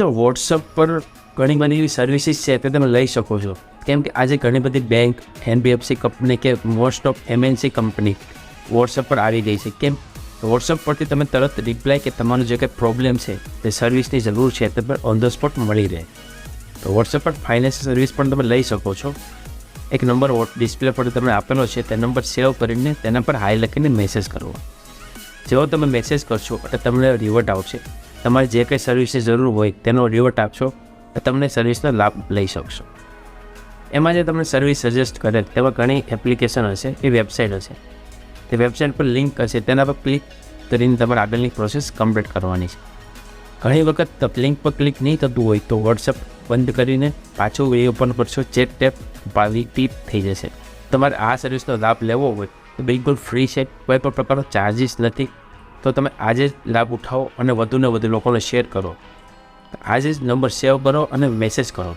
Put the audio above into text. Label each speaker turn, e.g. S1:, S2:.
S1: મિત્રો વોટ્સઅપ પર ઘણી બધી એવી સર્વિસીસ છે તે તમે લઈ શકો છો. કેમ કે આજે ઘણી બધી બેંક એનબીએફસી કંપની કે most of MNC company WhatsApp પર આવી ગઈ છે. કેમ? વોટ્સઅપ પરથી તમે તરત રિપ્લાય કે તમારું જે કંઈ પ્રોબ્લેમ છે તે સર્વિસની જરૂર છે તે પર ઓન ધ સ્પોટ મળી રહે. તો વોટ્સઅપ પર ફાઇનાન્સ સર્વિસ પણ તમે લઈ શકો છો. એક નંબર ડિસ્પ્લે પર તમને આપેલો છે તે નંબર સેવ કરીને તેના પર હાઈ લખીને મેસેજ કરવો જેવો તમે મેસેજ કરશો એટલે તમને રિવર્ટ આવશે. તમારે જે કંઈ સર્વિસની જરૂર હોય તેનો રિવર્ટ આપશો તમને સર્વિસનો લાભ લઈ શકશો. એમાં જે તમને સર્વિસ સજેસ્ટ કરે તેમાં ઘણી એપ્લિકેશન હશે, એ વેબસાઇટ હશે. તે વેબસાઇટ પર લિંક હશે, તેના પર ક્લિક કરીને તમારે આગળની પ્રોસેસ કમ્પ્લીટ કરવાની છે. ઘણી વખત લિંક પર ક્લિક નહીં થતું હોય તો વોટ્સઅપ બંધ કરીને પાછું એ ઓપન કરશો ચેક ટેપ પાવી ટીપ થઈ જશે. તમારે આ સર્વિસનો લાભ લેવો હોય તો બિલકુલ ફ્રી છે, કોઈ પણ પ્રકારનો ચાર્જિસ નથી. તો તમે આજે જ લાભ ઉઠાવો અને વધુને વધુ લોકોને શેર કરો. આજે જ નંબર સેવ કરો અને મેસેજ કરો.